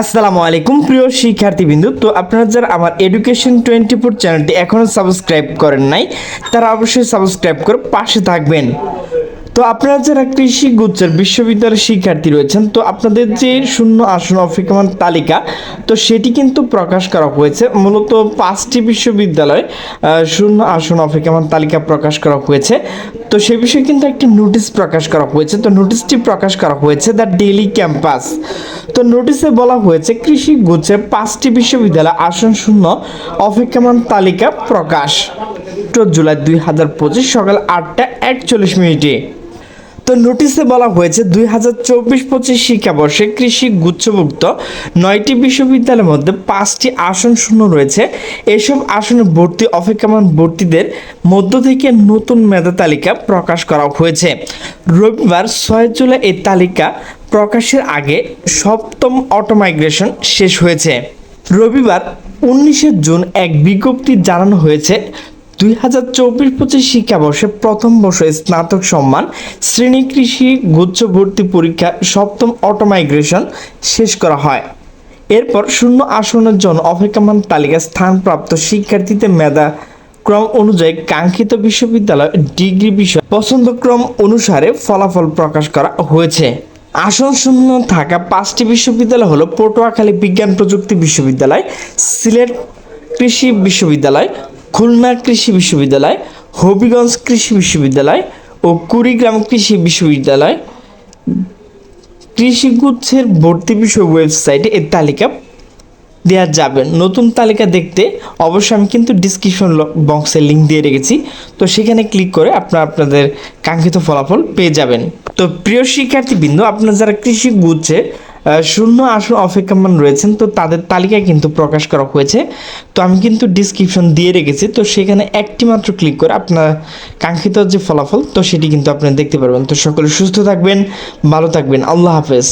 আসসালামু আলাইকুম, প্রিয় শিক্ষার্থীবৃন্দু। তো আপনারা যারা আমার এডুকেশন টোয়েন্টি ফোর চ্যানেলটি এখনও সাবস্ক্রাইব করেন নাই, তারা অবশ্যই সাবস্ক্রাইব করে পাশে থাকবেন। তো আপনারা যারা কৃষি গুচ্ছের বিশ্ববিদ্যালয়ের শিক্ষার্থী রয়েছেন, তো আপনাদের যে শূন্য আসন অপেক্ষমান তালিকা, তো সেটি কিন্তু প্রকাশ করা হয়েছে। মূলত পাঁচটি বিশ্ববিদ্যালয় শূন্য আসন অপেক্ষমান তালিকা প্রকাশ করা হয়েছে। তো সে বিষয়ে কিন্তু একটি নোটিশ প্রকাশ করা হয়েছে। তো নোটিশটি প্রকাশ করা হয়েছে দ্য ডেইলি ক্যাম্পাস। তো নোটিশে বলা হয়েছে, কৃষি গুচ্ছের পাঁচটি বিশ্ববিদ্যালয় আসন শূন্য অপেক্ষমান তালিকা প্রকাশ। জুলাই দুই হাজার পঁচিশ সকাল আটটা একচল্লিশ মিনিটে। তো নোটিশে বলা হয়েছে দুই হাজার চব্বিশ পঁচিশ শিক্ষাবর্ষে কৃষি গুচ্ছভুক্ত নয়টি বিশ্ববিদ্যালয়ের মধ্যে পাঁচটি আসন শূন্য রয়েছে। এসব আসনে ভর্তি, অপেক্ষমান ভর্তিদের মধ্য থেকে নতুন মেধা তালিকা প্রকাশ করা হয়েছে। রবিবার ছয় জুলাই এই তালিকা প্রকাশের আগে সপ্তম অটোমাইগ্রেশন শেষ হয়েছে। রবিবার উনিশে জুন এক বিজ্ঞপ্তি জানানো হয়েছে দুই হাজার চব্বিশ পঁচিশ শিক্ষাবর্ষে প্রথম বর্ষে স্নাতক সম্মান, শ্রেণি কৃষি, গুচ্ছ ভর্তি পরীক্ষা, সপ্তম অটোমাইগ্রেশন শেষ করা হয়। এরপর শূন্য আসনের জন্য অপেক্ষমান তালিকায় স্থানপ্রাপ্ত শিক্ষার্থীদের মেধা ক্রম অনুযায়ী কাঙ্ক্ষিত বিশ্ববিদ্যালয় ডিগ্রি বিষয় পছন্দক্রম অনুসারে ফলাফল প্রকাশ করা হয়েছে। আসন শূন্য থাকা পাঁচটি বিশ্ববিদ্যালয় হলো পটুয়াখালী বিজ্ঞান প্রযুক্তি বিশ্ববিদ্যালয়, সিলেট কৃষি বিশ্ববিদ্যালয় খুলনা কৃষি বিশ্ববিদ্যালয়, হবিগঞ্জ কৃষি বিশ্ববিদ্যালয় ও কুড়িগ্রাম কৃষি বিশ্ববিদ্যালয়। কৃষিগুচ্ছের ভর্তি বিষয় ওয়েবসাইটে এর তালিকা দেওয়া যাবে। নতুন তালিকা দেখতে অবশ্যই আমি কিন্তু ডিসক্রিপশন বক্সে লিঙ্ক দিয়ে রেখেছি। তো সেখানে ক্লিক করে আপনারা আপনাদের কাঙ্ক্ষিত ফলাফল পেয়ে যাবেন। তো প্রিয় শিক্ষার্থীবৃন্দ, আপনারা যারা কৃষি গুচ্ছে শূন্য আসন অপেক্ষমান রয়েছেন, তো তাদের তালিকা কিন্তু প্রকাশ করা হয়েছে। তো আমি কিন্তু ডিসক্রিপশন দিয়ে রেখেছি, তো সেখানে একটি মাত্র ক্লিক করে আপনার কাঙ্ক্ষিত যে ফলাফল, তো সেটি কিন্তু আপনি দেখতে পারবেন। তো সকলে সুস্থ থাকবেন, ভালো থাকবেন। আল্লাহ হাফেজ।